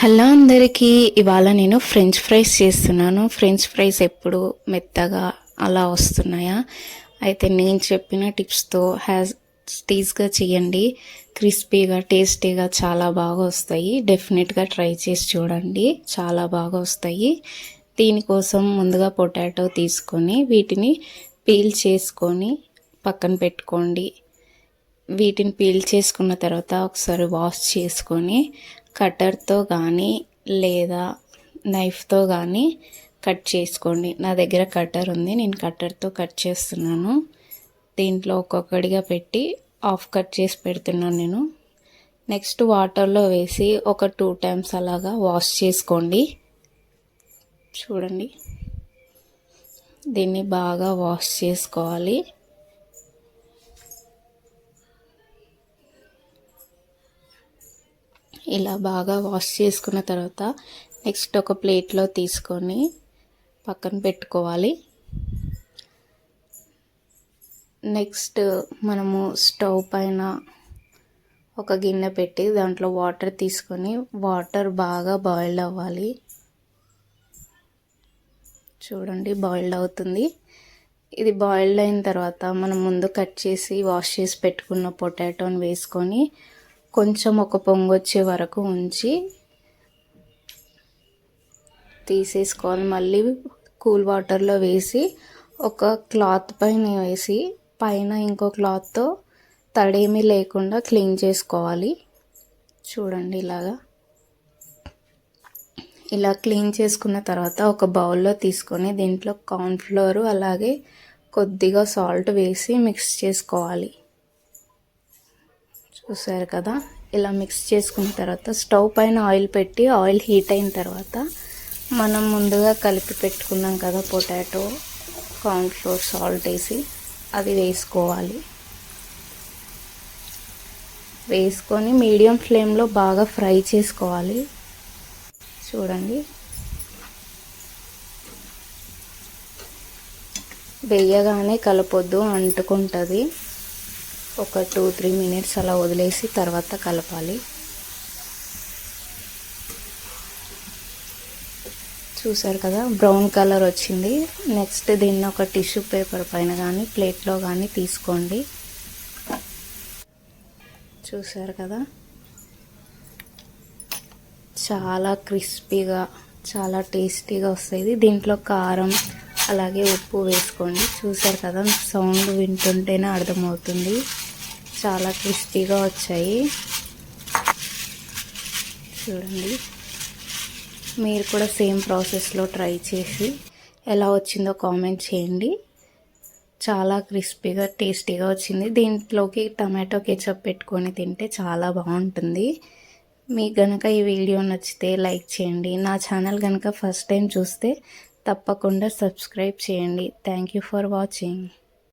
Hello అందరికీ ఇవాళ నేను ఫ్రెంచ్ ఫ్రైస్ చేస్తున్నాను. ఫ్రెంచ్ ఫ్రైస్ ఎప్పుడు మెత్తగా అలా వస్తున్నాయా? అయితే నేను చెప్పిన టిప్స్తో హ్యాస్ టేస్ట్గా చేయండి. క్రిస్పీగా టేస్టీగా చాలా బాగా వస్తాయి. డెఫినెట్గా ట్రై చేసి చూడండి. చాలా బాగా వస్తాయి. దీనికోసం ముందుగా పొటాటో తీసుకొని వీటిని పీల్ చేసుకొని పక్కన పెట్టుకోండి. వీటిని పీల్ చేసుకున్న తర్వాత ఒకసారి వాష్ చేసుకొని కట్టర్తో కానీ లేదా నైఫ్తో కానీ కట్ చేసుకోండి. నా దగ్గర కట్టర్ ఉంది నేను కట్టర్తో కట్ చేస్తున్నాను. దీంట్లో ఒక్కొక్కడిగా పెట్టి ఆఫ్ కట్ చేసి పెడుతున్నాను నేను. నెక్స్ట్ వాటర్లో వేసి ఒక టూ టైమ్స్ అలాగా వాష్ చేసుకోండి. చూడండి. దీన్ని బాగా వాష్ చేసుకోవాలి. ఇలా బాగా వాష్ చేసుకున్న తర్వాత నెక్స్ట్ ఒక ప్లేట్లో తీసుకొని పక్కన పెట్టుకోవాలి. నెక్స్ట్ మనము స్టవ్ పైన ఒక గిన్నె పెట్టి దాంట్లో వాటర్ తీసుకొని వాటర్ బాగా బాయిల్డ్ అవ్వాలి. చూడండి బాయిల్డ్ అవుతుంది. ఇది బాయిల్డ్ అయిన తర్వాత మనం ముందు కట్ చేసి వాష్ చేసి పెట్టుకున్న పొటాటోని వేసుకొని కొంచెం ఒక పొంగు వచ్చే వరకు ఉంచి తీసేసుకోవాలి మళ్ళీ కూల్ వాటర్లో వేసి ఒక క్లాత్ పైన వేసి పైన ఇంకో క్లాత్తో తడేమీ లేకుండా క్లీన్ చేసుకోవాలి. చూడండి ఇలాగా. ఇలా క్లీన్ చేసుకున్న తర్వాత ఒక బౌల్లో తీసుకొని దీంట్లో కార్న్ఫ్లోర్ అలాగే కొద్దిగా సాల్ట్ వేసి మిక్స్ చేసుకోవాలి. చూసారు కదా? ఇలా మిక్స్ చేసుకున్న తర్వాత స్టవ్ పైన ఆయిల్ పెట్టి ఆయిల్ హీట్ అయిన తర్వాత మనం ముందుగా కలిపి పెట్టుకున్నాం కదా పొటాటో కార్న్ఫ్లోర్ సాల్ట్ వేసి అది వేసుకోవాలి. వేసుకొని మీడియం ఫ్లేమ్లో బాగా ఫ్రై చేసుకోవాలి. చూడండి. వేయగానే కలపొద్దు అంటుకుంటుంది. ఒక టూ త్రీ మినిట్స్ అలా వదిలేసి తర్వాత కలపాలి. చూసారు కదా బ్రౌన్ కలర్ వచ్చింది. నెక్స్ట్ దీన్ని ఒక టిష్యూ పేపర్ పైన కానీ ప్లేట్లో కానీ తీసుకోండి. చూసారు కదా? చాలా క్రిస్పీగా చాలా టేస్టీగా వస్తుంది దీంట్లో కారం అలాగే ఉప్పు వేసుకోండి. చూసారు కదా సౌండ్ వింటుంటేనే అర్థమవుతుంది. చాలా క్రిస్పీగా వచ్చాయి. చూడండి. మీరు కూడా సేమ్ ప్రాసెస్లో ట్రై చేసి ఎలా వచ్చిందో కామెంట్ చేయండి. చాలా క్రిస్పీగా టేస్టీగా వచ్చింది. దీంట్లోకి టమాటో కెచప్ పెట్టుకొని తింటే చాలా బాగుంటుంది. మీకు కనుక ఈ వీడియో నచ్చితే లైక్ చేయండి. నా ఛానల్ కనుక ఫస్ట్ టైం చూస్తే తప్పకుండా సబ్స్క్రైబ్ చేయండి. Thank you for watching.